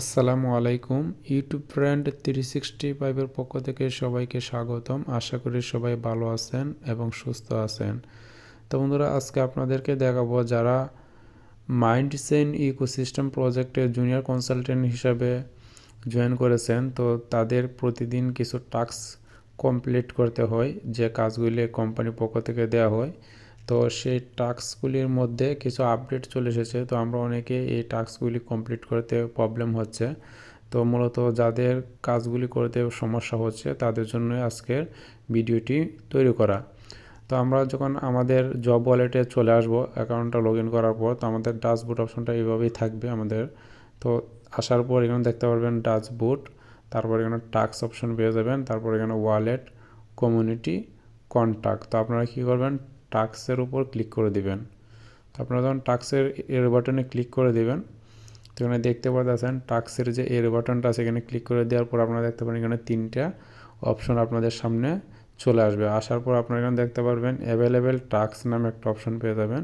আসসালামু আলাইকুম। YouTube friend three sixty ফাইভের পক্ষ থেকে সবাইকে স্বাগতম। আশা করি সবাই ভালো আছেন এবং সুস্থ আছেন। তো বন্ধুরা, আজকে আপনাদেরকে দেখাবো যারা মাইন্ড সেন ইকোসিস্টেম প্রজেক্টে জুনিয়র কনসালটেন্ট হিসাবে জয়েন করেছেন, তো তাদের প্রতিদিন কিছু টাস্ক কমপ্লিট করতে হয়, যে কাজগুলি কোম্পানির পক্ষ থেকে দেওয়া হয়। তো সেই টাস্কগুলির মধ্যে কিছু আপডেট চলে এসেছে। তো আমরা অনেকে এই টাস্কগুলি কমপ্লিট করতে প্রবলেম হচ্ছে। তো মূলত যাদের কাজগুলি করতে সমস্যা হচ্ছে, তাদের জন্য আজকের ভিডিওটি তৈরি করা। তো আমরা যখন আমাদের জব ওয়ালেটে চলে আসব অ্যাকাউন্টটা লগ করার পর, তো আমাদের ডাচবোর্ড অপশনটা এইভাবেই থাকবে আমাদের। তো আসার পর এখানে দেখতে পারবেন ডাচবোর্ড তারপর এখানে টাস্ক অপশন পেয়ে যাবেন, তারপর এখানে ওয়ালেট কমিউনিটি কন্ট্যাক্ট তো আপনারা কী করবেন? টাক্সের উপর ক্লিক করে দিবেন। তো আপনারা যখন টাক্সের এর বাটনে ক্লিক করে দিবেন, তো এখানে দেখতে পাচ্ছেন টাক্সের যে এর বাটনটা আছে, এখানে ক্লিক করে দেওয়ার পর আপনারা দেখতে পারেন এখানে তিনটা অপশন আপনাদের সামনে চলে আসবে। আসার পর আপনারা এখানে দেখতে পারবেন অ্যাভেলেবেল টাক্স নামে একটা অপশন পেয়ে যাবেন।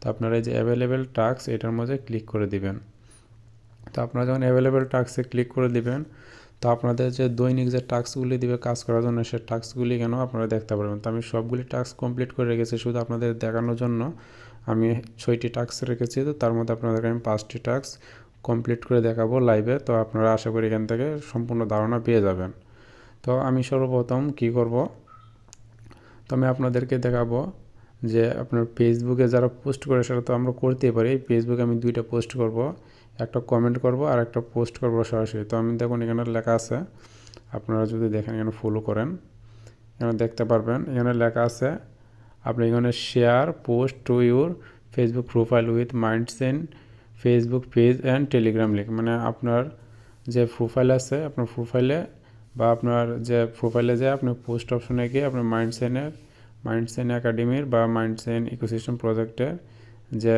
তো আপনারা এই যে অ্যাভেলেবেল টাক্স এটার মধ্যে ক্লিক করে দিবেন। তো আপনারা যখন অ্যাভেলেবেল টাক্সে ক্লিক করে দিবেন তো আপনাদের যে দৈনিক যে টাস্কগুলি দিবে কাজ করার জন্য, সে টাস্কগুলি কেন আপনারা দেখতে পারবেন? তো আমি সবগুলি টাস্ক কমপ্লিট করে রেখেছি শুধু আপনাদের দেখানোর জন্য। আমি ছয়টি টাস্ক রেখেছি, তো তার মধ্যে আপনাদেরকে আমি পাঁচটি টাস্ক কমপ্লিট করে দেখাবো লাইভে। তো আপনারা আশা করি এখান থেকে সম্পূর্ণ ধারণা পেয়ে যাবেন। তো আমি সর্বপ্রথম কি করব? তো আমি আপনাদেরকে দেখাবো যে আপনার ফেসবুকে যারা পোস্ট করে, সেটা তো আমরা করতেই পারি। ফেসবুকে আমি দুইটা পোস্ট করব। একটা কমেন্ট করব আর একটা পোস্ট করব সরাসরি। তো আমি দেখুন এখানে লেখা আছে, আপনারা যদি দেখেন এখানে ফলো করেন, এখানে দেখতে পারবেন, এখানে লেখা আছে, আপনি এখানে share post to your Facebook profile with Minds Mindsen Facebook page and Telegram link মানে আপনার যে প্রোফাইল আছে, আপনার প্রোফাইলে বা আপনার যে প্রোফাইলে যে আপনি পোস্ট অপশনে গিয়ে আপনার মাইন্ডসেনের মাইন্ডসেন একাডেমির বা মাইন্ডসেন ইকোসিস্টেম প্রজেক্টের যে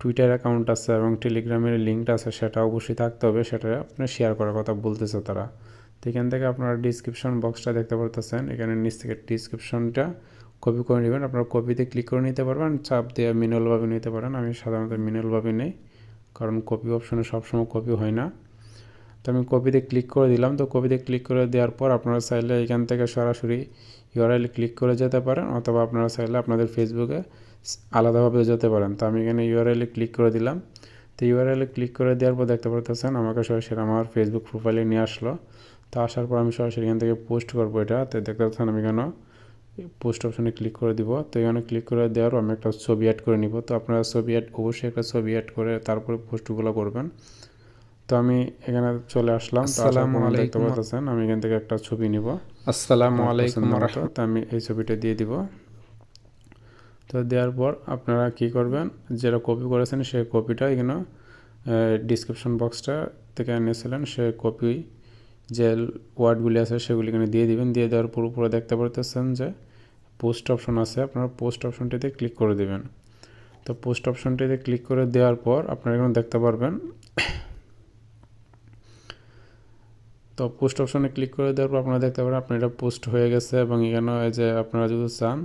টুইটার অ্যাকাউন্ট আছে এবং টেলিগ্রামের লিঙ্কটা আছে, সেটা অবশ্যই থাকতে হবে, সেটা আপনি শেয়ার করার কথা বলতেছে তারা। তো এখান থেকে আপনারা ডিসক্রিপশন বক্সটা দেখতে পারতেছেন, এখানে নিচ থেকে ডিসক্রিপশনটা কপি করে নেবেন। আপনারা কপিতে ক্লিক করে নিতে পারবেন, চাপ দিয়ে মিনুয়ালভাবে নিতে পারেন। আমি সাধারণত মিনুয়ালভাবে নেই, কারণ কপি অপশনে সবসময় কপি হয় না। তো আমি কপিতে ক্লিক করে দিলাম, তো কপিতে ক্লিক করে দেওয়ার পর আপনারা চাইলে এখান থেকে সরাসরি ইউআরএল ক্লিক করে যেতে পারেন, অথবা আপনারা চাইলে আপনাদের ফেসবুকে আলাদাভাবে যেতে পারেন। তো আমি এখানে ইউআরএলে ক্লিক করে দিলাম। তো ইউআরএলে ক্লিক করে দেওয়ার পর দেখতে পারতেছেন আমাকে সরাসরি আমার ফেসবুক প্রোফাইলে নিয়ে আসলো। তো আসার পর আমি সরাসরি এখান থেকে পোস্ট করব এটা। তো দেখতে পাচ্ছেন আমি এখানে পোস্ট অপশনে ক্লিক করে দিব। তো এখানে ক্লিক করে দেওয়ার আমি একটা ছবি অ্যাড করে নিব। তো আপনারা ছবি অ্যাড অবশ্যই একটা ছবি অ্যাড করে তারপরে পোস্টগুলো করবেন। তো আমি এখানে চলে আসলাম। আসসালামু আলাইকুম। পাচ্ছেন আমি এখান থেকে একটা ছবি নিব। আসসালামু আলাইকুম তো আমি এই ছবিটা দিয়ে দিব। তো দেওয়ার পর আপনারা কি করবেন? যেটা কপি করেছেন সেই কপিটা এখানে ডিসক্রিপশন বক্সটা থেকে এনেছিলেন। সে কপি যে ওয়ার্ডগুলি আছে, সেগুলি এখানে দিয়ে দিবেন। দিয়ে দেওয়ার পর উপরে দেখতে পারতেছেন যে পোস্ট অপশন আছে। আপনারা পোস্ট অপশনটিতে ক্লিক করে দিবেন। তো পোস্ট অপশনটিতে ক্লিক করে দেওয়ার পর আপনারা এখানে দেখতে পারবেন, তো পোস্ট অপশনে ক্লিক করে দেওয়ার পর আপনারা দেখতে পারেন, আপনার এটা পোস্ট হয়ে গেছে এবং এখানে যে আপনারা যদি চান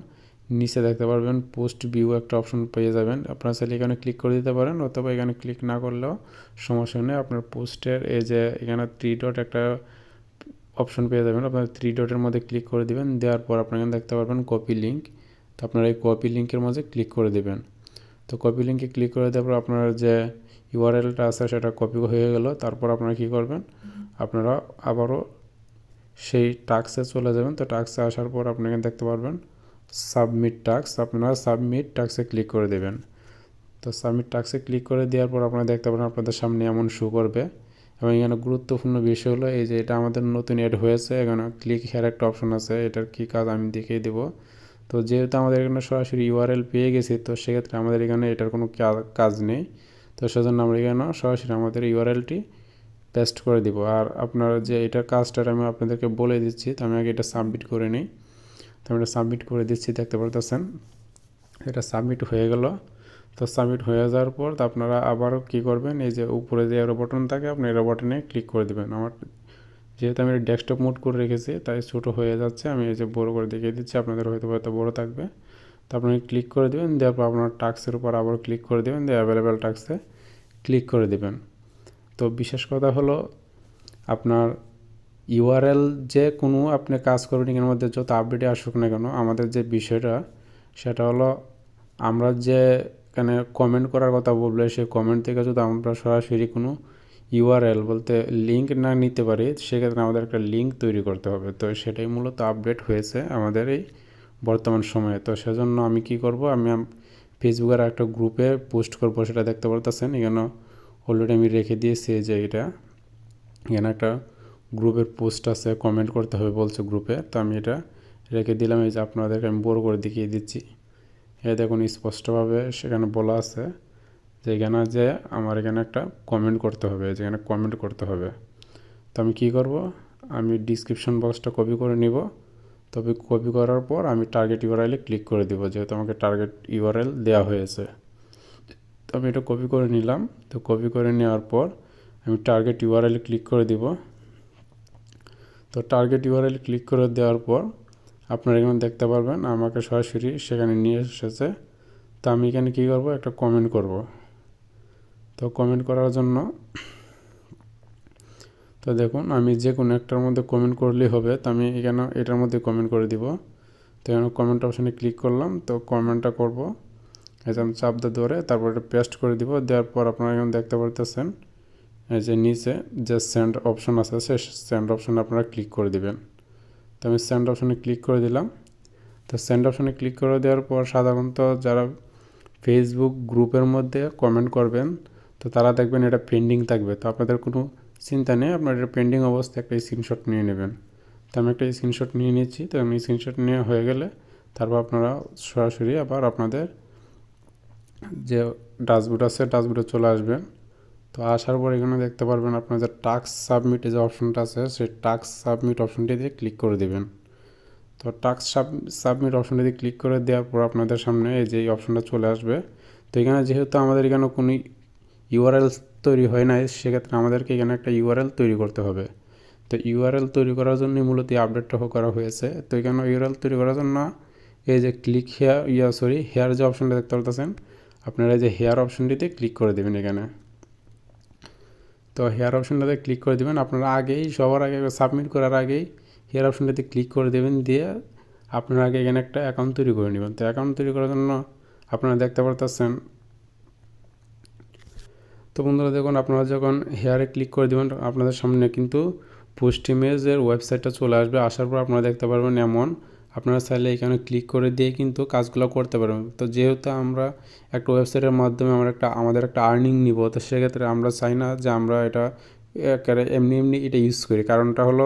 নিচে দেখতে পারবেন পোস্ট ভিউ একটা অপশন পেয়ে যাবেন। আপনারা চাইলে এখানে ক্লিক করে দিতে পারেন, অথবা এখানে ক্লিক না করলেও সমস্যা নেই। আপনার পোস্টের এই যে এখানে থ্রি ডট একটা অপশন পেয়ে যাবেন। আপনার থ্রি ডটের মধ্যে ক্লিক করে দিবেন। দেওয়ার পর আপনারা দেখতে পারবেন কপি লিঙ্ক তো আপনারা এই কপি লিঙ্কের মাঝে ক্লিক করে দেবেন। তো কপি লিঙ্কে ক্লিক করে দেওয়ার পর আপনার যে ইউআরএলটা আছে সেটা কপি হয়ে গেল। তারপর আপনারা কী করবেন? আপনারা আবারও সেই টাক্সে চলে যাবেন। তো টাক্সে আসার পর আপনি এখানে দেখতে পারবেন সাবমিট টাক্স আপনারা সাবমিট টাক্সে ক্লিক করে দেবেন। তো সাবমিট টাক্সে ক্লিক করে দেওয়ার পর আপনারা দেখতে পারেন আপনাদের সামনে এমন শো করবে। এবং এখানে গুরুত্বপূর্ণ বিষয় হলো এই যে এটা আমাদের নতুন এড হয়েছে, এখানে ক্লিক হেয়ার একটা অপশন আছে, এটার কী কাজ আমি দেখিয়ে দেবো। তো যেহেতু আমাদের এখানে সরাসরি ইউআরএল পেয়ে গেছি, তো সেক্ষেত্রে আমাদের এখানে এটার কোনো কাজ নেই। তো সেজন্য আমরা এখানে সরাসরি আমাদের ইউআরএলটি পেস্ট করে দিব। আর আপনার যে এটার কাজটা আমি আপনাদেরকে বলে দিচ্ছি, তো আমি আগে এটা সাবমিট করে নিই। তো আমি এটা সাবমিট করে দিচ্ছি, দেখতে পারতেছেন? এটা সাবমিট হয়ে গেল। তো সাবমিট হয়ে যাওয়ার পর তো আপনারা আবারও কী করবেন? এই যে উপরে যে এরো বটন থাকে, আপনি এরো বটনে ক্লিক করে দেবেন। আমার যেহেতু আমি ডেস্কটপ মোড করে রেখেছি, তাই ছোটো হয়ে যাচ্ছে। আমি এই যে বড়ো করে দেখিয়ে দিচ্ছি, আপনাদের হয়তো হয়তো বড়ো থাকবে। তো আপনি ক্লিক করে দেবেন, দেওয়ার পর আপনার টাক্সের উপর আবার ক্লিক করে দেবেন, দিয়ে অ্যাভেলেবেল টাক্সে ক্লিক করে দেবেন। তো বিশেষ কথা হলো, আপনার ইউআরএল যে কোনো আপনি কাজ করবেন এর মধ্যে যত আপডেটে আসুক না কেন, আমাদের যে বিষয়টা, সেটা হলো আমরা যে এখানে কমেন্ট করার কথা বললে, সেই কমেন্ট থেকে যদি আমরা সরাসরি কোনো ইউআরএল বলতে লিঙ্ক না নিতে পারি, সেক্ষেত্রে আমাদের একটা লিঙ্ক তৈরি করতে হবে। তো সেটাই মূলত আপডেট হয়েছে আমাদের এই বর্তমান সময়ে। তো সেজন্য আমি কি করব, আমি ফেসবুকের একটা গ্রুপে পোস্ট করব, সেটা দেখতে পারতেছেন। এখানে অলরেডি আমি রেখে দিয়েছি যে এটা। এখানে একটা গ্রুপের পোস্ট আছে কমেন্ট করতে হবে বলছে গ্রুপে। তো আমি এটা রেখে দিলাম, এই যে আপনাদেরকে আমি বড় করে দেখিয়ে দিচ্ছি। এ দেখুন, স্পষ্টভাবে সেখানে বলা আছে যে এখানে যে আমার এখানে একটা কমেন্ট করতে হবে যেখানে কমেন্ট করতে হবে। তো আমি কি করব? আমি ডিসক্রিপশন বক্সটা কপি করে নিব। তবে কপি করার পর আমি টার্গেট ইউআরএলে ক্লিক করে দিব, যেহেতু আমাকে টার্গেট ইউআরএল দেওয়া হয়েছে। তো আমি এটা কপি করে নিলাম। তো কপি করে নেওয়ার পর আমি টার্গেট ইউআরএলে ক্লিক করে দিব। তো টার্গেট ইউআরএল ক্লিক করে দেওয়ার পর আপনারা এখানে দেখতে পারবেন আমাকে সরাসরি সেখানে নিয়ে এসেছে। তো আমি এখানে কী করব? একটা কমেন্ট করব। তো কমেন্ট করার জন্য তো দেখুন, আমি যে কোনো একটার মধ্যে কমেন্ট করলেই হবে। তো আমি এখানে এটার মধ্যে কমেন্ট করে দিব। তো এখানে কমেন্ট অপশানে ক্লিক করলাম। তো কমেন্টটা করব। এই যে আমি চাপ দিয়ে ধরে তারপর এটা পেস্ট করে দিব। দেওয়ার পর আপনারা এখানে দেখতে পারতেছেন এই যে নিচে যে সেন্ড অপশন আছে, সে সেন্ড অপশনে আপনারা ক্লিক করে দিবেন। তো আমি সেন্ড অপশনে ক্লিক করে দিলাম। তো সেন্ড অপশনে ক্লিক করে দেওয়ার পর সাধারণত যারা ফেসবুক গ্রুপের মধ্যে কমেন্ট করবেন, তো তারা দেখবেন এটা পেন্ডিং থাকবে। তো আপনাদের কোনো চিন্তা নেই, আপনার এটা পেন্ডিং অবস্থায় একটা স্ক্রিনশট নিয়ে নেবেন। তো আমি একটা স্ক্রিনশট নিয়ে নিচ্ছি। তো আমি স্ক্রিনশট নিয়ে হয়ে গেলে তারপর আপনারা সরাসরি আবার আপনাদের যে ডাসবোর্ড আছে ডাসবোর্ডে চলে আসবেন। তো আসার পর এখানে দেখতে পারবেন আপনার যে টাস্ক সাবমিট যে অপশনটা আছে, সেই টাস্ক সাবমিট অপশনটি দিয়ে ক্লিক করে দেবেন। তো টাস্ক সাবমিট অপশনটি দিয়ে ক্লিক করে দেওয়ার পর আপনাদের সামনে এই যে এই অপশনটা চলে আসবে। তো এখানে যেহেতু আমাদের এখানে কোনো ইউআরএল তৈরি হয় নাই, সেক্ষেত্রে আমাদেরকে এখানে একটা ইউআরএল তৈরি করতে হবে। তো ইউআরএল তৈরি করার জন্যই মূলত আপডেটটা করা হয়েছে। তো এখানে ইউআরএল তৈরি করার জন্য এই যে click here yeah sorry here যে অপশনটা দেখতে পারতেছেন, আপনারা এই যে হেয়ার অপশনটিতে ক্লিক করে দেবেন এখানে। তো হেয়ার অপশনটাতে ক্লিক করে দেবেন। আপনারা আগেই, সবার আগে সাবমিট করার আগেই হেয়ার অপশনটাতে ক্লিক করে দেবেন, দিয়ে আপনারা আগে এখানে একটা অ্যাকাউন্ট তৈরি করে নেবেন। তো অ্যাকাউন্ট তৈরি করার জন্য আপনারা দেখতে পারতেছেন। তো বন্ধুরা, দেখুন, আপনারা যখন হেয়ারে ক্লিক করে দেবেন, আপনাদের সামনে কিন্তু পোস্ট ইমেজের ওয়েবসাইটটা চলে আসবে। আসার পর আপনারা দেখতে পারবেন এমন আপনারা চাইলে এখানে ক্লিক করে দিয়ে কিন্তু কাজগুলো করতে পারবেন। তো যেহেতু আমরা একটা ওয়েবসাইটের মাধ্যমে আমরা একটা, আমাদের একটা আর্নিং নিব, তো সেক্ষেত্রে আমরা চাই না যে আমরা এটা এমনি এমনি এটা ইউজ করি। কারণটা হলো,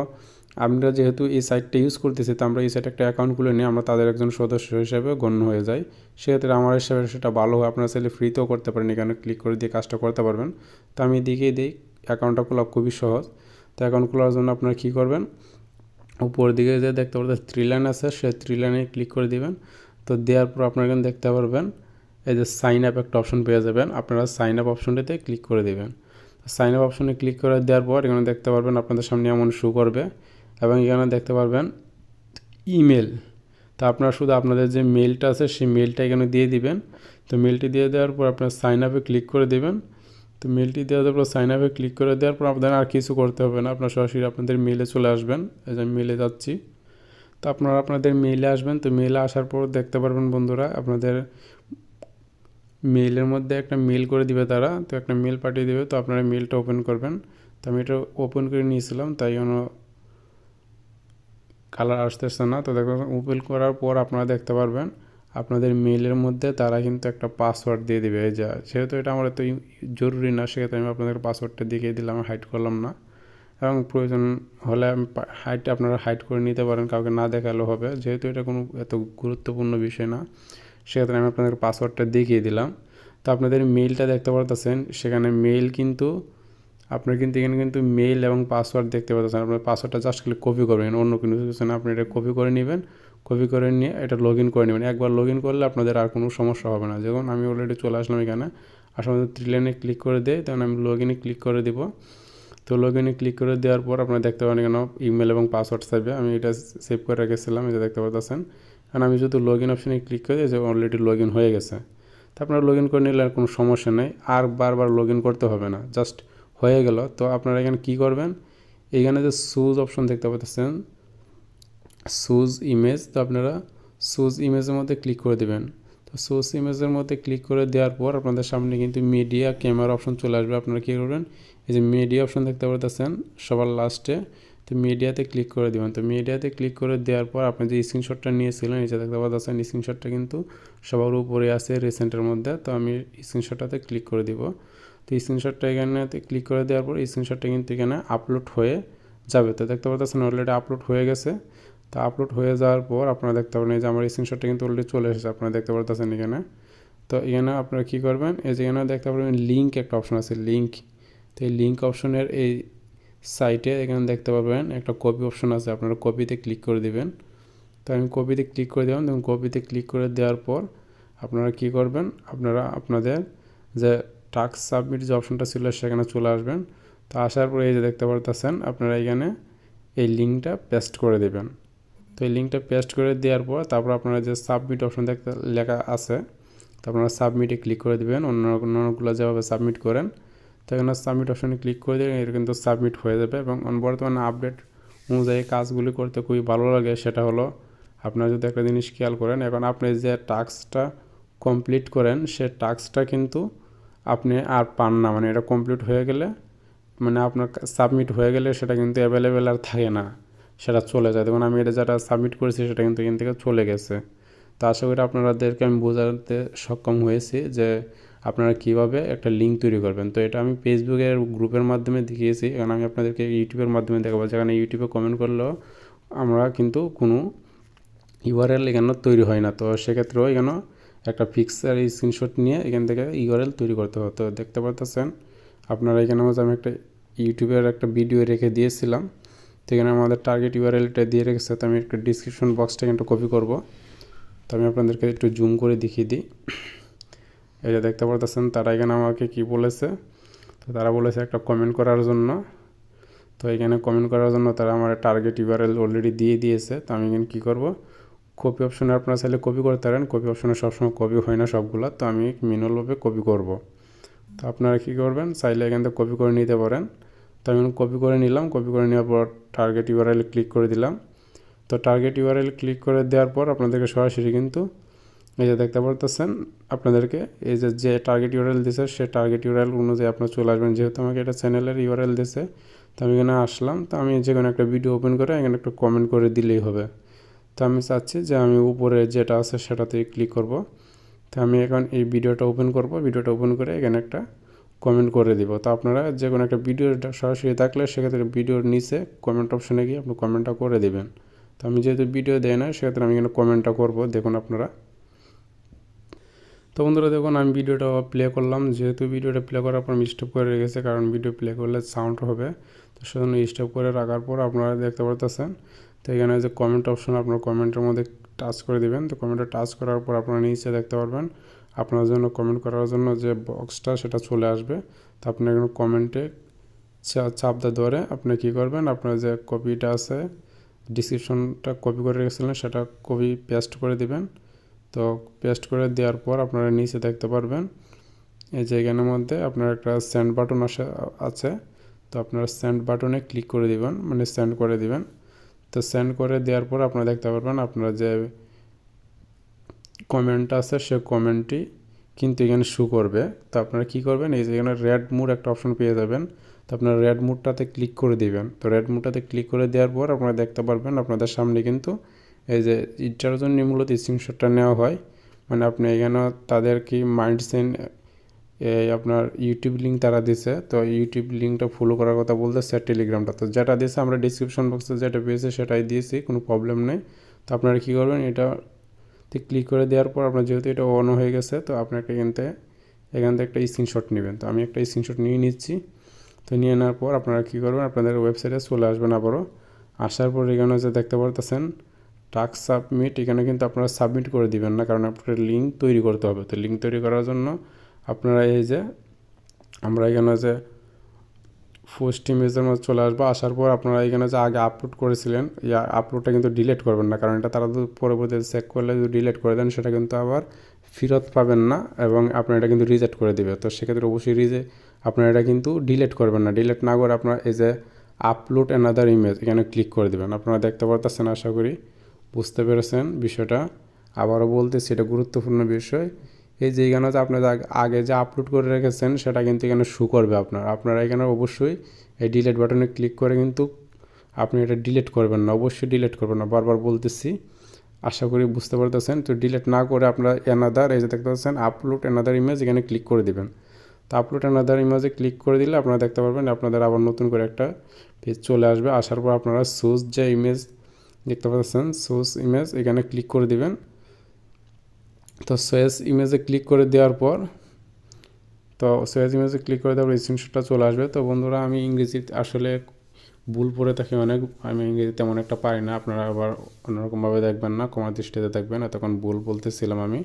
আমরা যেহেতু এই সাইটটা ইউজ করতেছি, তো আমরা এই সাইটে একটা অ্যাকাউন্ট খুলে নিয়ে আমরা তাদের একজন সদস্য হিসেবে গণ্য হয়ে যাই। সেক্ষেত্রে আমার হিসাবে সেটা ভালো হয়, আপনারা চাইলে ফ্রিতেও করতে পারেন, এখানে ক্লিক করে দিয়ে কাজটা করতে পারবেন। তো আমি দিকেই দিই অ্যাকাউন্টটা খোলা খুবই সহজ। তো অ্যাকাউন্ট খোলার জন্য আপনারা কী করবেন উপর দিকে যে দেখতে পারবেন থ্রি লাইন আছে সে থ্রি লাইনে ক্লিক করে দিবেন। তো দেওয়ার পর আপনারা এখানে দেখতে পারবেন, এই যে সাইন আপ একটা অপশন পেয়ে যাবেন। আপনারা সাইন আপ অপশনটিতে ক্লিক করে দেবেন। সাইন আপ অপশনে ক্লিক করে দেওয়ার পর এখানে দেখতে পারবেন আপনাদের সামনে এমন শু করবে এবং এখানে দেখতে পারবেন ইমেল তা আপনারা শুধু আপনাদের যে মেলটা আছে, সেই মেলটা এখানে দিয়ে দিবেন। তো মেলটি দিয়ে দেওয়ার পর আপনার সাইন আপে ক্লিক করে দেবেন। তো মেলটি দেওয়ার পর সাইন আপে ক্লিক করে দেওয়ার পর আপনাদের আর কিছু করতে হবে না। আপনার সরাসরি আপনাদের মেলে চলে আসবেন। এই যে আমি মেলে যাচ্ছি। তো আপনারা আপনাদের মেলে আসবেন। তো মেলে আসার পর দেখতে পারবেন বন্ধুরা, আপনাদের মেলের মধ্যে একটা মেল করে দিবে তারা। তো একটা মেল পাঠিয়ে দেবে। তো আপনারা মেলটা ওপেন করবেন। তো আমি এটা ওপেন করে নিয়েছিলাম, তাই জন্য কালার আসতেছে না। তো দেখবেন ওপেন করার পর আপনারা দেখতে পারবেন। আপনাদের মেলের মধ্যে তারা কিন্তু একটা পাসওয়ার্ড দিয়ে দেবে। যা, যেহেতু এটা আমার এত জরুরি না, সেক্ষেত্রে আমি আপনাদের পাসওয়ার্ডটা দেখিয়ে দিলাম হাইড করলাম না। এবং প্রয়োজন হলে আমি হাইট আপনারা হাইড করে নিতে পারেন, কাউকে না দেখালেও হবে। যেহেতু এটা কোনো এত গুরুত্বপূর্ণ বিষয় না, সেক্ষেত্রে আমি আপনাদের পাসওয়ার্ডটা দেখিয়ে দিলাম। তো আপনাদের মেইলটা দেখতে পারতেছেন, সেখানে মেইল কিন্তু, আপনার কিন্তু এখানে কিন্তু মেইল এবং পাসওয়ার্ড দেখতে পাচ্ছেন আপনার পাসওয়ার্ডটা জাস্ট খালি কপি করবেন, অন্য কোনো কিছু না। আপনি এটা কপি করে নেবেন কপি করে নিয়ে এটা লগ ইন করে নেবেন। একবার লগ ইন করলে আপনাদের আর কোনো সমস্যা হবে না। যেমন আমি অলরেডি চলে আসলাম এখানে। আসলে থ্রি লাইনে ক্লিক করে দেয়, তখন আমি লগ ইনে ক্লিক করে দেব। তো লগ ইনে ক্লিক করে দেওয়ার পর আপনারা দেখতে পারেন এখানে ইমেল এবং পাসওয়ার্ড চাইবে আমি এটা সেভ করে রেখেছিলাম এটা দেখতে পাচ্ছেন। কারণ আমি যদি লগ ইন অপশানে ক্লিক করে যে অলরেডি লগ ইন হয়ে গেছে। তো আপনারা লগ ইন করে নিলে আর কোনো সমস্যা নেই। আর বারবার লগ ইন করতে হবে না। জাস্ট হয়ে গেল। তো আপনারা এখানে কি করবেন? এখানে যে সুজ অপশন দেখতে পাচ্ছেন সুজ ইমেজ তো আপনারা সুজ ইমেজের মধ্যে ক্লিক করে দেবেন। তো সুজ ইমেজের মধ্যে ক্লিক করে দেওয়ার পর আপনাদের সামনে কিন্তু মিডিয়া ক্যামেরা অপশন চলে আসবে। আপনারা কী করবেন? এই যে মিডিয়া অপশন দেখতে পাচ্ছেন সবার লাস্টে তো মিডিয়াতে ক্লিক করে দেবেন। তো মিডিয়াতে ক্লিক করে দেওয়ার পর আপনি যে স্ক্রিনশটটা নিয়েছিলেন নিচে দেখতে পাচ্ছেন স্ক্রিনশটটা কিন্তু সবার উপরে আছে রিসেন্টের মধ্যে। তো আমি স্ক্রিনশটটাতে ক্লিক করে দিব। তো স্ক্রিনশটটা এখানেতে ক্লিক করে দেওয়ার পর স্ক্রিনশটটা কিন্তু এখানে আপলোড হয়ে যাবে। তো দেখতে পাচ্ছেন অলরেডি আপলোড হয়ে গেছে। তো আপলোড হয়ে যাওয়ার পর আপনারা দেখতে পাবেন এই যে আমার স্ক্রিনশটটা কিন্তু অলরেডি চলে এসেছে, আপনারা দেখতে পাচ্ছেন এখানে। তো এখানে আপনারা কী করবেন, এই যে এখানে দেখতে পাবেন লিঙ্ক একটা অপশন আছে লিঙ্ক তো এই লিঙ্ক অপশনের এই সাইটে এখানে দেখতে পাবেন একটা কপি অপশন আছে, আপনারা কপিতে ক্লিক করে দিবেন। তো আমি কপিতে ক্লিক করে দিলাম, দেখুন কপিতে ক্লিক করে দেওয়ার পর আপনারা কি করবেন, আপনারা আপনাদের যে টাস্ক সাবমিট যে অপশনটা ছিল সেখানে চলে আসবেন। তো আসার পরে এই যে দেখতে পারতেছেন, আপনারা এখানে এই লিঙ্কটা পেস্ট করে দেবেন। তো এই লিঙ্কটা পেস্ট করে দেওয়ার পর তারপর আপনারা যে সাবমিট অপশন দেখতে, লেখা আছে, তো আপনারা সাবমিটে ক্লিক করে দেবেন, অন্য অন্যগুলো যেভাবে সাবমিট করেন, তো এখানে সাবমিট অপশনে ক্লিক করে দেবেন এর কিন্তু সাবমিট হয়ে যাবে এবং বর্তমানে আপডেট অনুযায়ী কাজগুলি করতে খুবই ভালো লাগে, সেটা হলো আপনারা যদি একটা জিনিস খেয়াল করেন, এখন আপনি যে টাস্কটা কমপ্লিট করেন, সে টাস্কটা কিন্তু আপনি আর পান না মানে এটা কমপ্লিট হয়ে গেলে মানে আপনার সাবমিট হয়ে গেলে সেটা কিন্তু অ্যাভেলেবেল আর থাকে না। সেটা চলে যায়। দেখুন, আমি এটা যেটা সাবমিট করেছি, সেটা কিন্তু এখান থেকে চলে গেছে। তো আশা করি আপনাদেরকে আমি বোঝাতে সক্ষম হয়েছি যে আপনারা কীভাবে একটা লিঙ্ক তৈরি করবেন। তো এটা আমি ফেসবুকের গ্রুপের মাধ্যমে দেখিয়েছি। এখন আমি আপনাদেরকে ইউটিউবের মাধ্যমে দেখাবো। যেখানে ইউটিউবে কমেন্ট করলেও আমরা কিন্তু কোনো ইউআরএল এখানে তৈরি হয় না। তো সেক্ষেত্রেও এখানে একটা ফিক্সার স্ক্রিনশট নিয়ে এখান থেকে ইউআরএল তৈরি করতে হতো দেখতে পারতেছেন, আপনারা এখানে আমি একটা ইউটিউবের একটা ভিডিও রেখে দিয়েছিলাম। তো এখানে আমাদের টার্গেট ইউআরএলটা দিয়ে রেখেছে, তো আমি একটা ডিসক্রিপশন বক্সটা একটু কপি করব। তো আমি আপনাদেরকে একটু জুম করে দেখিয়ে দিই। যে দেখতে পারতেছেন, তারা এখানে আমাকে কি বলেছে? তো তারা বলেছে একটা কমেন্ট করার জন্য। তো এখানে কমেন্ট করার জন্য তারা আমার টার্গেট ইউআরএল অলরেডি দিয়ে দিয়েছে। তো আমি এখানে কী করব? কপি অপশনে আপনারা চাইলে কপি করতে পারেন। কপি অপশনে সবসময় কপি হয় না সবগুলো। তো আমি ম্যানুয়ালভাবে কপি করব। তো আপনারা কী করবেন? চাইলে এখান থেকে কপি করে নিতে পারেন। তো আমি কপি করে নিলাম। কপি করে নেওয়ার পর টার্গেট ইউআরএল ক্লিক করে দিলাম। তো টার্গেট ইউআরএল ক্লিক করে দেওয়ার পর আপনাদেরকে সরাসরি কিন্তু এই যে দেখতে পারতেছেন, আপনাদেরকে এই যে যে টার্গেট ইউআরএল দিছে, সে টার্গেট ইউআরএল অনুযায়ী আপনার চলে আসবেন। যেহেতু আমাকে এটা চ্যানেলের ইউআরএল দিছে, তো আমি এখানে আসলাম। তো আমি যে কোনো একটা ভিডিও ওপেন করে এখানে একটা কমেন্ট করে দিলেই হবে। তো আমি চাচ্ছি যে আমি উপরে যেটা আছে সেটাতে ক্লিক করব। তো আমি এখন এই ভিডিওটা ওপেন করব। ভিডিওটা ওপেন করে এখানে একটা কমেন্ট করে দিব। তো আপনারা যে কোনো একটা ভিডিও সরাসরি থাকলে সেক্ষেত্রে ভিডিওর নিচে কমেন্ট অপশনে গিয়ে আপনি কমেন্টটা করে দেবেন। তো আমি যেহেতু ভিডিও দেয় না, সেক্ষেত্রে আমি এখানে কমেন্টটা করব, দেখুন আপনারা। তো বন্ধুরা, দেখুন, আমি ভিডিওটা প্লে করলাম। যেহেতু ভিডিওটা প্লে করার পর আমি স্টপ করে রেখেছে, কারণ ভিডিও প্লে করলে সাউন্ড হবে। তো সেজন্য স্টপ করে রাখার পর আপনারা দেখতে পারতেছেন। তো এখানে যে কমেন্ট অপশন আপনার কমেন্টের মধ্যে টাচ করে দিবেন। তো কমেন্টে টাচ করার পর আপনারা নিচে দেখতে পারবেন। আপনার জন্য কমেন্ট করার জন্য যে বক্সটা সেটা চলে আসবে। তো আপনি এখানে কমেন্টে চাপ দেওয়ার ধরে আপনি কী করবেন? আপনার যে কপিটা আছে ডিসক্রিপশনটা কপি করে রেখেছিলেন, সেটা কপি পেস্ট করে দিবেন। তো পেস্ট করে দেওয়ার পর আপনারা নিচে দেখতে পারবেন, এই এখানের মধ্যে আপনার একটা সেন্ড বাটন আসে, আছে। তো আপনারা সেন্ড বাটনে ক্লিক করে দিবেন মানে সেন্ড করে দিবেন। তো সেন্ড করে দেওয়ার পর আপনারা দেখতে পারবেন, আপনারা যে কমেন্ট আছে, সে কমেন্টটি কিন্তু এখানে শু করবে। তো আপনারা কী করবেন? এই যে এখানে রেড মুড একটা অপশন পেয়ে যাবেন। তো আপনারা রেড মুডটাতে ক্লিক করে দিবেন। তো রেড মুডটাতে ক্লিক করে দেওয়ার পর আপনারা দেখতে পারবেন আপনাদের সামনে কিন্তু এই যে এটার জন্য মূলত স্ক্রিনশটটা নেওয়া হয়। মানে আপনি এখানে তাদের কি মাইন্ড সেন এই আপনার ইউটিউব লিঙ্ক তারা দিছে। তো ইউটিউব লিঙ্কটা ফলো করার কথা বলতে বলতেছে টেলিগ্রামটা তো যেটা দিয়েছে আমরা ডিসক্রিপশন বক্সে যেটা পেয়েছি সেটাই দিয়েছি, কোনো প্রবলেম নেই। তো আপনারা কী করবেন? এটা ক্লিক করে দেওয়ার পর আপনার যেহেতু এটা অন হয়ে গেছে, তো আপনাকে এখান থেকে এখান থেকে একটা স্ক্রিনশট নেবেন। তো আমি একটা স্ক্রিনশট নিয়ে নিচ্ছি। তো নিয়ে নেওয়ার পর আপনারা কী করবেন, আপনাদের ওয়েবসাইটে চলে আসবেন আবারও। আসার পর এখানে যে দেখতে পারতেছেন টাস্ক সাবমিট এখানে কিন্তু আপনারা সাবমিট করে দিবেন না, কারণ আপনার লিঙ্ক তৈরি করতে হবে। তো লিঙ্ক তৈরি করার জন্য আপনারা এই যে, আমরা এখানে যে পোস্ট ইমেজের মধ্যে চলে আসব। আসার পর আপনারা এখানে যে আগে আপলোড করেছিলেন ইয়া আপলোডটা কিন্তু ডিলিট করবেন না, কারণ এটা তারা তো পরবর্তীতে চেক করলে যদি ডিলিট করে দেন, সেটা কিন্তু আবার ফেরত পাবেন না এবং আপনার এটা কিন্তু রিজেক্ট করে দেবে। তো সেক্ষেত্রে অবশ্যই রিজে আপনারা এটা কিন্তু ডিলিট করবেন না। ডিলিট না করে আপনার এই যে আপলোড অ্যানাদার ইমেজ এখানে ক্লিক করে দেবেন। আপনারা দেখতে পারতেছেন, আশা করি বুঝতে পেরেছেন বিষয়টা। আবারও বলতেছি, এটা গুরুত্বপূর্ণ বিষয়। এই যে এখানে যে আপনার আগে যে আপলোড করে রেখেছেন, সেটা কিন্তু এখানে শু করবে আপনার। আপনারা এখানে অবশ্যই এই ডিলিট বাটনে ক্লিক করে কিন্তু আপনি এটা ডিলিট করবেন না, অবশ্যই ডিলিট করবেন না। বারবার বলতেছি, আশা করি বুঝতে পারতেছেন। তো ডিলিট না করে আপনারা অ্যানাদার এই যে দেখতে পাচ্ছেন আপলোড অ্যানাদার ইমেজ এখানে ক্লিক করে দিবেন। তো আপলোড অ্যানাদার ইমেজে ক্লিক করে দিলে আপনারা দেখতে পারবেন, আপনাদের আবার নতুন করে একটা পেজ চলে আসবে। আসার পর আপনারা সোজ যে ইমেজ দেখতে পাচ্ছেন সোজ ইমেজ এখানে ক্লিক করে দিবেন। তো সোয়েস ইমেজে ক্লিক করে দেওয়ার পর, তো সোয়েস ইমেজে ক্লিক করে দেওয়ার স্ক্রিনশটটা চলে আসবে। তো বন্ধুরা, আমি ইংরেজিতে আসলে ভুল পড়ে থাকি অনেক। আমি ইংরেজি তেমন একটা পারি না। আপনারা আবার অন্যরকমভাবে দেখবেন না কমার দৃষ্টিতে দেখবেন। এতক্ষণ ভুল বলতেছিলাম আমি।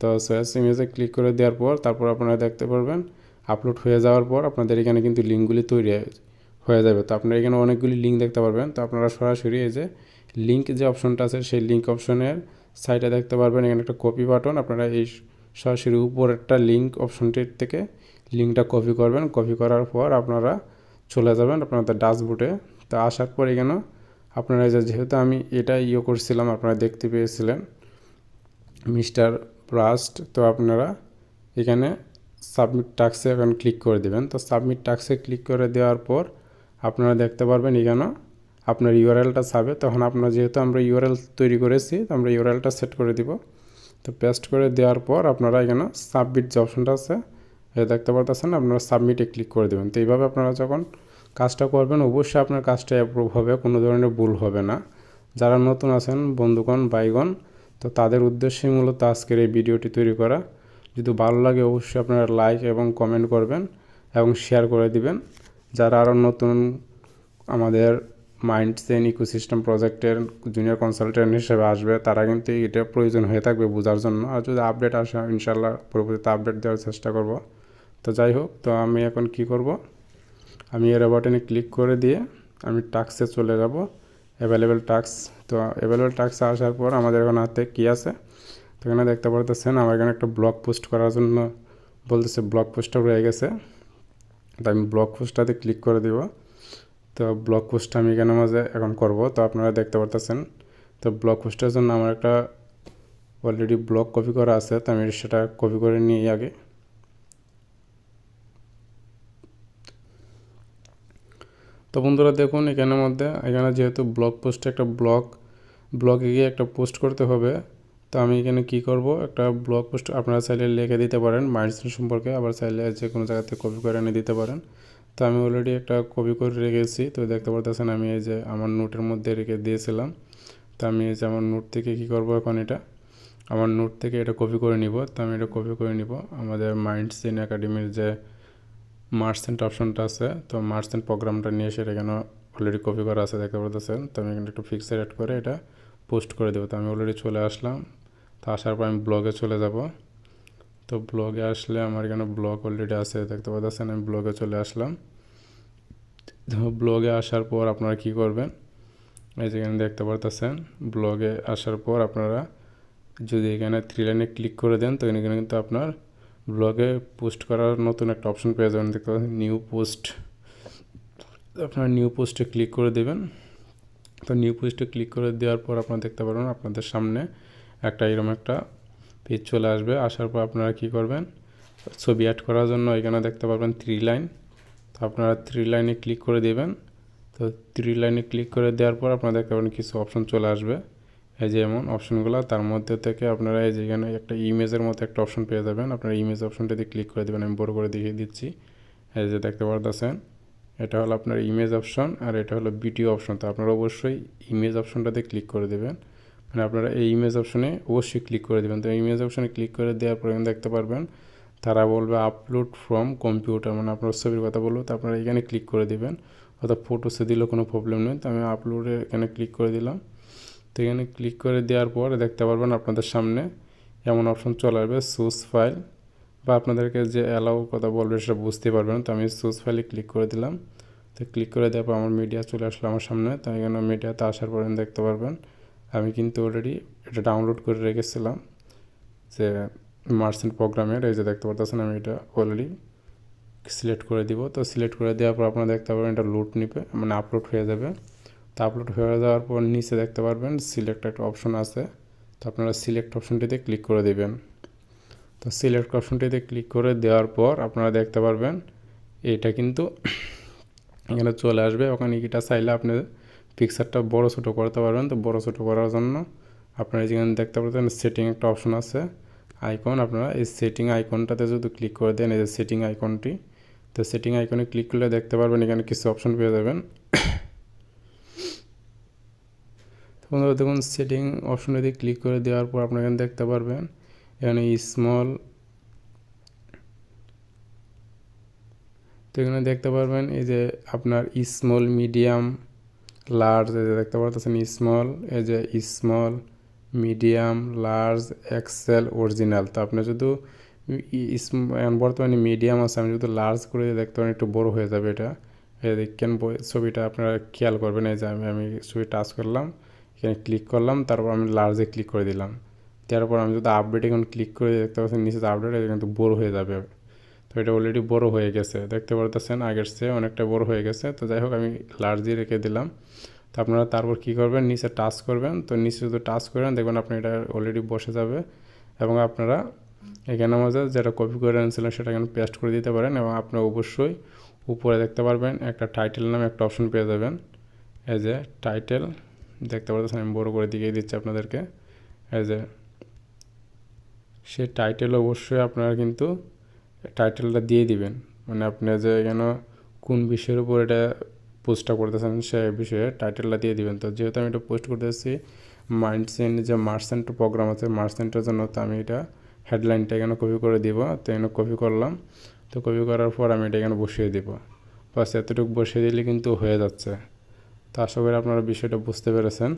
তো সোয়েস ইমেজে ক্লিক করে দেওয়ার পর, তারপর আপনারা দেখতে পারবেন আপলোড হয়ে যাওয়ার পর আপনাদের এখানে কিন্তু লিঙ্কগুলি তৈরি হয়ে যাবে। তো আপনারা এখানে অনেকগুলি লিঙ্ক দেখতে পারবেন। তো আপনারা সরাসরি এই যে লিঙ্ক যে অপশনটা আছে, সেই লিঙ্ক অপশনের সাইডে দেখতে পারবেন, এখানে একটা কপি বাটন আপনারা এই সরাসরি উপরেরটা লিঙ্ক অপশনটির থেকে লিঙ্কটা কপি করবেন। কপি করার পর আপনারা চলে যাবেন আপনাদের ডাসবোর্ডে তো আসার পর এখানে আপনারা যে, যেহেতু আমি এটা ইয়ে করছিলাম, আপনারা দেখতে পেয়েছিলেন মিস্টার ব্রাস্ট তো আপনারা এখানে সাবমিট টাক্সে এখন ক্লিক করে দেবেন। তো সাবমিট টাক্সে ক্লিক করে দেওয়ার পর আপনারা দেখতে পারবেন এখানে আপনার ইউআরএলটা চাবে, তখন আপনার যেহেতু আমরা ইউআরএল তৈরি করেছি, তো আমরা ইউআরএলটা সেট করে দিব। তো পেস্ট করে দেওয়ার পর আপনারা এখানে সাবমিট যে অপশনটা আছে দেখতে পারতেছেন, আপনারা সাবমিটে ক্লিক করে দেবেন। তো এইভাবে আপনারা যখন কাজটা করবেন, অবশ্যই আপনার কাজটা অ্যাপ্রুভ হবে, কোনো ধরনের ভুল হবে না। যারা নতুন আছেন, বন্ধুগণ বাইগণ তো তাদের উদ্দেশ্যে মূলত আজকের এই ভিডিওটি তৈরি করা। যদি ভালো লাগে, অবশ্যই আপনারা লাইক এবং কমেন্ট করবেন এবং শেয়ার করে দিবেন। যারা আরও নতুন আমাদের মাইন্ড সেন ইকোসিস্টেম প্রজেক্টের জুনিয়র কনসালটেন্ট হিসেবে আসবে। তারা কিন্তু এটা প্রয়োজন হয়ে থাকবে বোঝার জন্য। আর যদি আপডেট আসে ইনশাল্লাহ পরবর্তীতে আপডেট দেওয়ার চেষ্টা করব। তো যাই হোক, তো আমি এখন কি করব? আমি এর বাটনে ক্লিক করে দিয়ে আমি টাক্সে চলে যাব। অ্যাভেলেবেল টাক্স তো অ্যাভেলেবেল টাক্সে আসার পর আমাদের এখন হাতে কী আছে? তো এখানে দেখতে পারতেছেন, আমার এখানে একটা ব্লগ পোস্ট করার জন্য বলতেছে ব্লগ পোস্টটা রয়ে গেছে। তো আমি ব্লগ পোস্টটাতে ক্লিক করে দিব। তো ব্লগ পোস্টটা আমি এখানে মাঝে এখন করব, তো আপনারা দেখতে পারতেছেন। তো ব্লগ পোস্টের জন্য আমার একটা অলরেডি ব্লগ কপি করা আছে, তো আমি সেটা কপি করে নিই আগে। তো বন্ধুরা দেখুন এখানের মধ্যে, এখানে যেহেতু ব্লগ পোস্টে একটা ব্লগ ব্লগে গিয়ে একটা পোস্ট করতে হবে, তো আমি এখানে কি করব, একটা ব্লগ পোস্ট আপনারা চাইলে লিখে দিতে পারেন মাইন্ডসেট সম্পর্কে আবার চাইলে যে কোনো জায়গাতে কপি করে এনে দিতে পারেন। তো আমি অলরেডি একটা কপি করে রেখেছি। তো দেখতে পারতেছেন আমি এই যে আমার নোটের মধ্যে রেখে দিয়েছিলাম। তো আমি এই যে আমার নোট থেকে কি করব এখন এটা? আমার নোট থেকে এটা কপি করে নিব। তো আমি এটা কপি করে নিব। আমাদের মাইন্ড সেন একাডেমির যে মার্সেন্ট অপশনটা আছে, তো মার্সেন্ট প্রোগ্রামটা নিয়ে সেটা কেন অলরেডি কপি করা আছে দেখতে পারতেছেন? তো আমি এখানে একটু ফিক্সের অ্যাড করে এটা পোস্ট করে দেবো। তো আমি অলরেডি চলে আসলাম। তো আসার পর আমি ব্লগে চলে যাব। তো ব্লগে আসলে আমার এখানে ব্লগ অলরেডি আছে, দেখতে পাচ্ছেন, আমি ব্লগে চলে আসলাম। তো ব্লগে আসার পর আপনারা কি করবেন? এই যেখানে দেখতে পারতেছেন, ব্লগে আসার পর আপনারা যদি এখানে থ্রি লাইনে ক্লিক করে দেন তো এখানে কিন্তু আপনার ব্লগে পোস্ট করার নতুন একটা অপশন পেয়ে যাবেন। দেখতে পাচ্ছেন নিউ পোস্ট আপনার নিউ পোস্টে ক্লিক করে দেবেন। তো নিউ পোস্টে ক্লিক করে দেওয়ার পর আপনারা দেখতে পারবেন, আপনাদের সামনে একটা এরকম একটা পেজ চলে আসবে। আসার পর আপনারা কি করবেন? ছবি অ্যাড করার জন্য এখানে দেখতে পারবেন থ্রি লাইন তো আপনারা থ্রি লাইনে ক্লিক করে দেবেন। তো থ্রি লাইনে ক্লিক করে দেওয়ার পর আপনারা দেখতে পাবেন কিছু অপশন চলে আসবে। এই যে এমন অপশনগুলো তার মধ্যে থেকে আপনারা এই যেখানে একটা ইমেজের মতো একটা অপশন পেয়ে যাবেন। আপনারা ইমেজ অপশনটাতে ক্লিক করে দেবেন। আমি বড় করে দেখিয়ে দিচ্ছি। এই যে দেখতে পারতেছেন? এটা হলো আপনার ইমেজ অপশন আর এটা হলো ভিডিও অপশন তো আপনারা অবশ্যই ইমেজ অপশনটাতে ক্লিক করে দেবেন। মানে আপনারা এই ইমেজ অপশনে অবশ্যই ক্লিক করে দেবেন। তো ইমেজ অপশনে ক্লিক করে দেওয়ার পরে দেখতে পারবেন, তারা বলবে আপলোড ফ্রম কম্পিউটার মানে আপনার ছবির কথা বলব তো আপনারা এখানে ক্লিক করে দেবেন। অর্থাৎ ফটোসে দিলেও কোনো প্রবলেম নেই। তো আমি আপলোডে এখানে ক্লিক করে দিলাম। তো এখানে ক্লিক করে দেওয়ার পর দেখতে পারবেন আপনাদের সামনে এমন অপশন চলে আসবে সুস ফাইল বা আপনাদেরকে যে অ্যালাউ কথা বলবে সেটা বুঝতে পারবেন। তো আমি সুস ফাইলে ক্লিক করে দিলাম। তো ক্লিক করে দেওয়ার পর আমার মিডিয়া চলে আসলো আমার সামনে। তো এখানে মিডিয়াতে আসার পরে দেখতে পারবেন আমি কিন্তু অলরেডি এটা ডাউনলোড করে রেখেছিলাম যে মার্সেন্ট প্রোগ্রামের এই যে দেখতে পারতেছেন আমি এটা অলরেডি সিলেক্ট করে দিব। তো সিলেক্ট করে দেওয়ার পর আপনারা দেখতে পারবেন এটা লোড নিবে মানে আপলোড হয়ে যাবে। তো আপলোড হয়ে যাওয়ার পর নিচে দেখতে পারবেন সিলেক্ট একটা অপশন আছে। তো আপনারা সিলেক্ট অপশনটিতে ক্লিক করে দেবেন। তো সিলেক্ট অপশনটিতে ক্লিক করে দেওয়ার পর আপনারা দেখতে পারবেন, এটা কিন্তু এখানে চলে আসবে। ওখানে এটা চাইলে আপনি পিকচারটা বড় ছোটো করতে পারবেন। তো বড় ছোটো করার জন্য আপনারা যেখানে দেখতে পাচ্ছেন সেটিং একটা অপশন আছে। আইকন আপনারা এই সেটিং আইকনটাতে যদি ক্লিক করে দেন, এই যে সেটিং আইকনটি তো সেটিং আইকনে ক্লিক করলে দেখতে পারবেন এখানে কিছু অপশন পেয়ে যাবেন। বন্ধুরা দেখুন সেটিং অপশনে দিয়ে ক্লিক করে দেওয়ার পর আপনারা এখানে দেখতে পারবেন, এখানে স্মল তো এখানে দেখতে পারবেন এই যে আপনার স্মল মিডিয়াম লার্জ এই যে দেখতে পারতেছেন স্মল এই যে small medium large XL original তো আপনি যদি বর্তমানে মিডিয়াম আছে আমি যদি লার্জ করে দেখতে পারেন, একটু বড় হয়ে যাবে এটা। এই দেখেন ছবিটা আপনারা খেয়াল করবেন, এই যে আমি আমি ছবি টাচ করলাম, এখানে ক্লিক করলাম, তারপর আমি লার্জে ক্লিক করে দিলাম। তারপর আমি যদি আপডেট এখন ক্লিক করে দেখতে পাচ্ছেন, নিচে আপডেট কিন্তু বড় হয়ে যাবে। এটা অলরেডি বড় হয়ে গেছে। দেখতে পারতেছেন, আগের চেয়ে অনেকটা বড় হয়ে গেছে। তো যাই হোক, আমি লার্জই রেখে দিলাম। তো আপনারা তারপর কী করবেন? নিচে টাচ করবেন। তো নিচে যদি টাচ করেন, দেখবেন আপনি এটা অলরেডি বসে যাবে। এবং আপনারা এখানে মধ্যে যেটা কপি করে আনছিলেন সেটা এখানে পেস্ট করে দিতে পারেন এবং আপনি অবশ্যই উপরে দেখতে পারবেন, একটা টাইটেল নামে একটা অপশন পেয়ে যাবেন। এই যে টাইটেল দেখতে পারতেছেন, আমি বড়ো করে দিকেই দিচ্ছি আপনাদেরকে। এই যে সে টাইটেল অবশ্যই আপনারা কিন্তু টাইটেলটা দিয়ে দিবেন। মানে আপনি যে এখানে কোন বিষয়ের উপর এটা পোস্টটা করতেছেন সে বিষয়ে টাইটেলটা দিয়ে দিবেন। তো যেহেতু আমি এটা পোস্ট করতেছি মাইন্ডসেন যে মার্সেন্ট প্রোগ্রাম আছে মার্সেন্টের জন্য তো আমি এটা হেডলাইনটা এখানে কপি করে দিব, তো এখানে কপি করলাম, তো কপি করার পর আমি এটা এখানে বসিয়ে দিব। বাস এতটুকু বসিয়ে দিলে কিন্তু হয়ে যাচ্ছে। তো আশা করি আপনারা বিষয়টা বুঝতে পেরেছেন।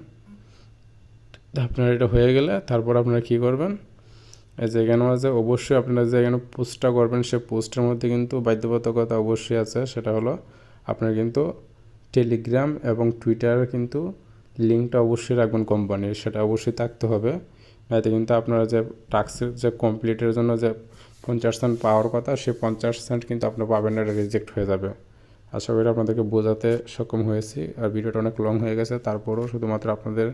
আপনার এটা হয়ে গেলে তারপর আপনারা কী করবেন? এই যে মাঝে অবশ্যই আপনারা যে এখানে পোস্টটা করবেন, সে পোস্টের মধ্যে কিন্তু বাধ্যবাধকতা অবশ্যই আছে। সেটা হলো আপনার কিন্তু টেলিগ্রাম এবং টুইটার কিন্তু লিঙ্কটা অবশ্যই রাখবেন কোম্পানির সেটা অবশ্যই থাকতে হবে। নয়তো কিন্তু আপনারা যে টাস্কের যে কমপ্লিটের জন্য যে পঞ্চাশ সেন্ট পাওয়ার কথা, সে পঞ্চাশ সেন্ট কিন্তু আপনার পাবেন না রিজেক্ট হয়ে যাবে। আশা করি আপনাদেরকে বোঝাতে সক্ষম হয়েছি। আর ভিডিওটা অনেক লং হয়ে গেছে। তারপরেও শুধুমাত্র আপনাদের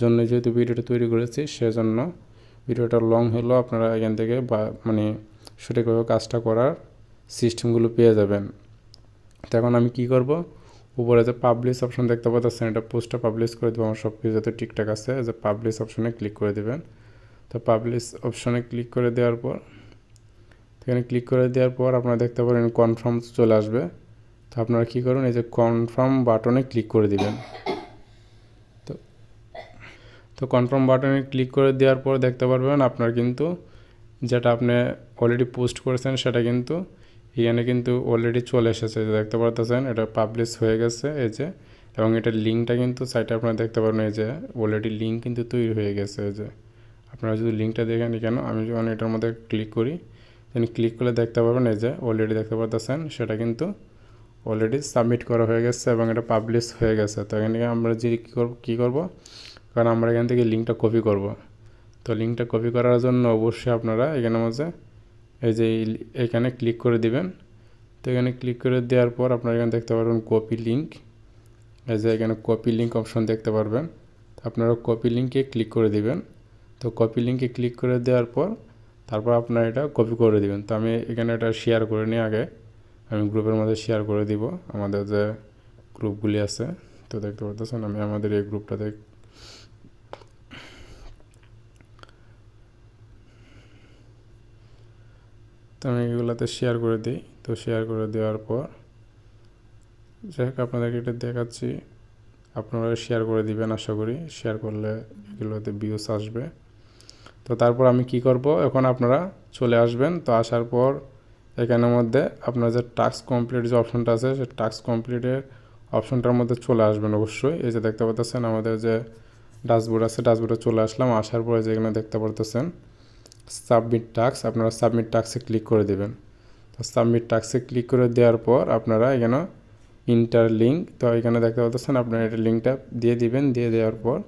জন্য যেহেতু ভিডিওটা তৈরি করেছি, সেজন্য ভিডিওটা লং হলেও আপনারা এখান থেকে বা মানে সঠিকভাবে কাজটা করার সিস্টেমগুলো পেয়ে যাবেন। তো এখন আমি কি করব? উপরে যে পাবলিশ অপশন দেখতে পাচ্ছেন, এটা পোস্টটা পাবলিশ করে দেবো। আমার সব কিছু যাতে ঠিকঠাক আছে, যে পাবলিশ অপশনে ক্লিক করে দেবেন। তো পাবলিশ অপশনে ক্লিক করে দেওয়ার পর এখানে ক্লিক করে দেওয়ার পর আপনারা দেখতে পারেন কনফার্ম চলে আসবে। তো আপনারা কী করুন, এই যে কনফার্ম বাটনে ক্লিক করে দিবেন। তো কনফার্ম বাটনে ক্লিক করে দেওয়ার পর দেখতে পারবেন আপনার কিন্তু যেটা আপনি অলরেডি পোস্ট করেছেন সেটা কিন্তু এখানে কিন্তু অলরেডি চলে এসেছে। দেখতে পারতেছেন, এটা পাবলিশ হয়ে গেছে এই যে, এবং এটার লিঙ্কটা কিন্তু সাইটে আপনারা দেখতে পারবেন এই যে অলরেডি লিঙ্ক কিন্তু তৈরি হয়ে গেছে এই যে। আপনারা যদি লিঙ্কটা দেখেন কেন আমি যখন এটার মধ্যে ক্লিক করি দেন ক্লিক করলে দেখতে পারবেন এই যে অলরেডি দেখতে পারতেছেন, সেটা কিন্তু অলরেডি সাবমিট করা হয়ে গেছে এবং এটা পাবলিশ হয়ে গেছে। তো এখানে আমরা যে কী করব, কী করব? কারণ আমরা এখান থেকে লিঙ্কটা কপি করব। তো লিঙ্কটা কপি করার জন্য অবশ্যই আপনারা এখানে মধ্যে এই যে এখানে ক্লিক করে দিবেন। তো এখানে ক্লিক করে দেওয়ার পর আপনারা এখানে দেখতে পারবেন কপি লিঙ্ক এই যে এখানে কপি লিঙ্ক অপশন দেখতে পারবেন। আপনারা কপি লিঙ্কে ক্লিক করে দিবেন। তো কপি লিঙ্কে ক্লিক করে দেওয়ার পর তারপর আপনারা এটা কপি করে দিবেন। তো আমি এখানে এটা শেয়ার করে নিই আগে। আমি গ্রুপের মধ্যে শেয়ার করে দিব। আমাদের যে গ্রুপগুলি আছে, তো দেখতে পারতেছেন আমি আমাদের এই গ্রুপটাতে তো আমি এগুলোতে শেয়ার করে দিই। তো শেয়ার করে দেওয়ার পর, যাই হোক, আপনাদেরকে এটা দেখাচ্ছি। আপনারা শেয়ার করে দিবেন, আশা করি। শেয়ার করলে এগুলোতে ভিউস আসবে। তো তারপর আমি কি করব? এখন আপনারা চলে আসবেন। তো আসার পর এখানের মধ্যে আপনার যে টাস্ক কমপ্লিট যে অপশনটা আছে, সে টাস্ক কমপ্লিটের অপশনটার মধ্যে চলে আসবেন অবশ্যই। এই যে দেখতে পাচ্ছেন আমাদের যে ডাসবোর্ড আছে ডাসবোর্ডে চলে আসলাম। আসার পরে যেখানে দেখতে পারতেছেন সাবমিট টাক্স আপনারা সাবমিট টাক্সে ক্লিক করে দেবেন। তো সাবমিট টাক্সে ক্লিক করে দেওয়ার পর আপনারা এখানে ইন্টার লিঙ্ক তো এখানে দেখতে পাচ্ছেন আপনারা এটা লিঙ্কটা দিয়ে দিবেন, দিয়ে দেওয়ার পর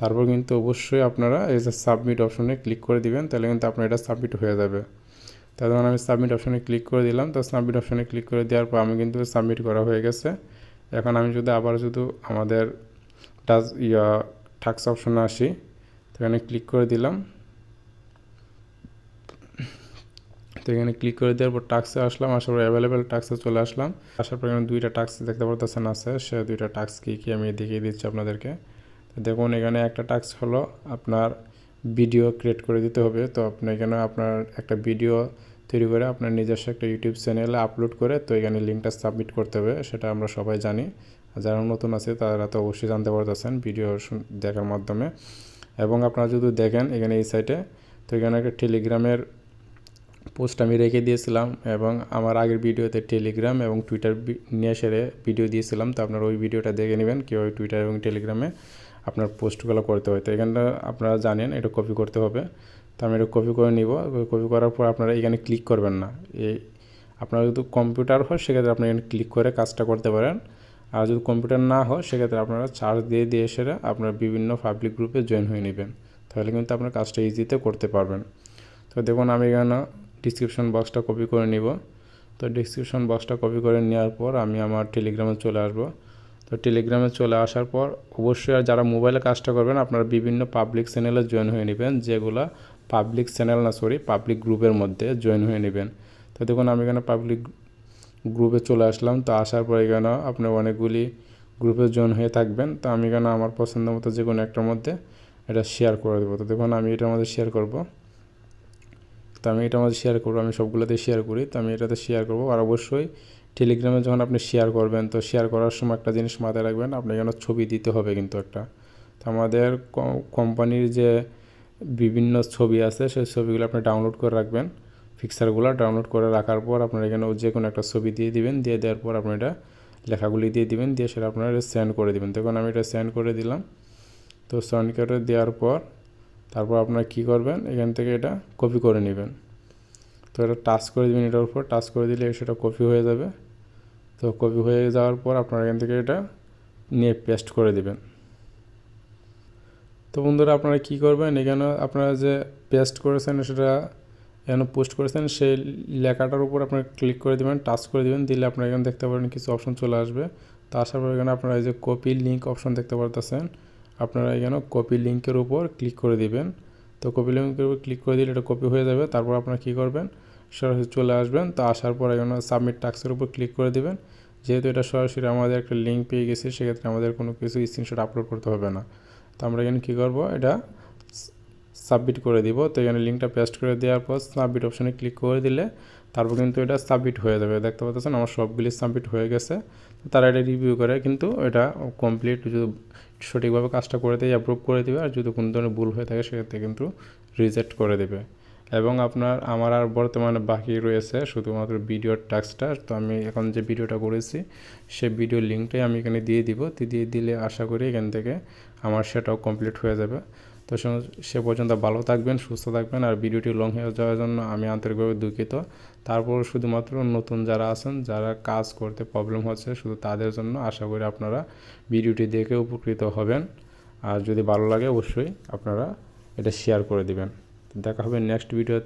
তারপর কিন্তু অবশ্যই আপনারা এই যে সাবমিট অপশনে ক্লিক করে দিবেন, তাহলে কিন্তু আপনার এটা সাবমিট হয়ে যাবে। তার তখন আমি সাবমিট অপশনে ক্লিক করে দিলাম, তো সাবমিট অপশনে ক্লিক করে দেওয়ার পর আমি কিন্তু সাবমিট করা হয়ে গেছে। এখন আমি যদি আবার শুধু আমাদের টাচ ইয়া টাক্স অপশনে আসি, তো এখানে ক্লিক করে দিলাম। তো এখানে ক্লিক করে দেওয়ার পর টাক্সে আসলাম, আসার পর অ্যাভেলেবেল টাক্সে চলে আসলাম। আসার পর এখানে দুইটা টাক্স দেখতে পারতেছেন আছে, সে দুইটা টাক্স কী কী আমি দেখিয়ে দিচ্ছি আপনাদেরকে। তো দেখুন, এখানে একটা টাক্স হলো আপনার ভিডিও ক্রিয়েট করে দিতে হবে। তো আপনি এখানে আপনার একটা ভিডিও তৈরি করে আপনার নিজস্ব একটা ইউটিউব চ্যানেলে আপলোড করে তো এখানে লিঙ্কটা সাবমিট করতে হবে, সেটা আমরা সবাই জানি। যারা নতুন আছে, তারা তো অবশ্যই জানতে পারতেছেন ভিডিও দেখার মাধ্যমে। এবং আপনারা যদি দেখেন, এখানে এই সাইটে তো এখানে একটা টেলিগ্রামের পোস্ট আমি রেখে দিয়েছিলাম এবং আমার আগের ভিডিওতে টেলিগ্রাম এবং টুইটার নিয়ে সেরে ভিডিও দিয়েছিলাম। তো আপনারা ওই ভিডিওটা দেখে নেবেন কীভাবে টুইটার এবং টেলিগ্রামে আপনার পোস্টগুলো করতে হয়। তো এখানটা আপনারা জানেন এটা কপি করতে হবে। তো আমি এটা কপি করে নিব। কপি করার পর আপনারা এখানে ক্লিক করবেন না। এই আপনার যদি কম্পিউটার হয়, সেক্ষেত্রে আপনি এখানে ক্লিক করে কাজটা করতে পারেন। আর যদি কম্পিউটার না হয়, সেক্ষেত্রে আপনারা চার্জ দিয়ে দিয়ে সেরে আপনার বিভিন্ন পাবলিক গ্রুপে জয়েন হয়ে নেবেন। তাহলে কিন্তু আপনার কাজটা ইজিতে করতে পারবেন। তো দেখুন আমি এখানে ডিসক্রিপশন বক্সটা কপি করে নিব। তো ডিসক্রিপশন বক্সটা কপি করে নেওয়ার পর আমি আমার টেলিগ্রামে চলে আসব। তো টেলিগ্রামে চলে আসার পর অবশ্যই আর যারা মোবাইলে কাজটা করবেন, আপনারা বিভিন্ন পাবলিক চ্যানেলে জয়েন হয়ে নেবেন, যেগুলো পাবলিক চ্যানেল না সরি পাবলিক গ্রুপের মধ্যে জয়েন হয়ে নেবেন। তো দেখুন, আমি এখানে পাবলিক গ্রুপে চলে আসলাম। তো আসার পর এখানে আপনি অনেকগুলি গ্রুপে জয়েন হয়ে থাকবেন। তো আমি এখানে আমার পছন্দ মতো যে কোনো একটার মধ্যে এটা শেয়ার করে দেবো। তো দেখুন, আমি এটার মধ্যে শেয়ার করব। তো আমি এটা আমাদের শেয়ার করব, আমি সবগুলোতে শেয়ার করি, তো আমি এটাতে শেয়ার করব। আর অবশ্যই টেলিগ্রামে যখন আপনি শেয়ার করবেন, তো শেয়ার করার সময় একটা জিনিস মাথায় রাখবেন, আপনি এখানে ছবি দিতে হবে কিন্তু একটা। তো আমাদের কোম্পানির যে বিভিন্ন ছবি আছে, সেই ছবিগুলো আপনি ডাউনলোড করে রাখবেন। পিকচারগুলো ডাউনলোড করে রাখার পর আপনার এখানে যে কোনো একটা ছবি দিয়ে দিবেন, দিয়ে দেওয়ার পর আপনি এটা লেখাগুলি দিয়ে দিবেন, দিয়ে সেটা আপনারা সেন্ড করে দিবেন। তখন আমি এটা সেন্ড করে দিলাম। তো সেন্ড করে দেওয়ার পর তারপর আপনারা কী করবেন? এখান থেকে এটা কপি করে নেবেন। তো এটা টাচ করে দেবেন এটার উপর। টাচ করে দিলে সেটা কপি হয়ে যাবে। তো কপি হয়ে যাওয়ার পর আপনারা এখান থেকে এটা নিয়ে পেস্ট করে দেবেন। তো বন্ধুরা, আপনারা কী করবেন? এখানে আপনারা যে পেস্ট করেছেন, সেটা এখানে পোস্ট করেছেন, সেই লেখাটার উপর আপনারা ক্লিক করে দেবেন টাচ করে দেবেন। দিলে আপনারা এখানে দেখতে পারেন কিছু অপশন চলে আসবে। তো আসার পর এখানে আপনারা এই যে কপি লিঙ্ক অপশন দেখতে পারতেছেন। আপনারা এখানে কপি লিঙ্কের উপর ক্লিক করে দিবেন। তো কপি লিঙ্কের উপর ক্লিক করে দিলে এটা কপি হয়ে যাবে। তারপর আপনারা কী করবেন? সরাসরি চলে আসবেন। তো আসার পর এখানে সাবমিট টাক্সের উপর ক্লিক করে দেবেন। যেহেতু এটা সরাসরি আমাদের একটা লিঙ্ক পেয়ে গেছে, সেক্ষেত্রে আমাদের কোনো কিছু স্ক্রিনশট আপলোড করতে হবে না। তো আমরা এখানে কী করব? এটা সাবমিট করে দিব। তো এখানে লিঙ্কটা পেস্ট করে দেওয়ার পর সাবমিট অপশানে ক্লিক করে দিলে তারপর কিন্তু এটা সাবমিট হয়ে যাবে। দেখতে পাচ্ছেন আমার সবগুলি সাবমিট হয়ে গেছে। তারা এটা রিভিউ করে, কিন্তু এটা কমপ্লিট সঠিকভাবে কাজটা করে দিয়ে অ্যাপ্রুভ করে দেবে আর যদি কোনো ধরনের ভুল হয়ে থাকে সেক্ষেত্রে কিন্তু রিজেক্ট করে দেবে। এবং আপনার, আমার আর বর্তমানে বাকি রয়েছে শুধুমাত্র ভিডিওর টাস্কটা তো আমি এখন যে ভিডিওটা করেছি, সে ভিডিও লিঙ্কটাই আমি এখানে দিয়ে দিব। দিয়ে দিলে আশা করি এখান থেকে আমার সেটাও কমপ্লিট হয়ে যাবে। তো সে পর্যন্ত ভালো থাকবেন, সুস্থ থাকবেন, আর ভিডিওটি লং হয়ে যাওয়ার জন্য আমি আন্তরিকভাবে দুঃখিত। তারপর শুধুমাত্র নতুন যারা আছেন, যারা কাজ করতে প্রবলেম হচ্ছে, শুধু তাদের জন্য আশা করি আপনারা ভিডিওটি দেখে উপকৃত হবেন। আর যদি ভালো লাগে, অবশ্যই আপনারা এটা শেয়ার করে দেবেন। দেখা হবে নেক্সট ভিডিও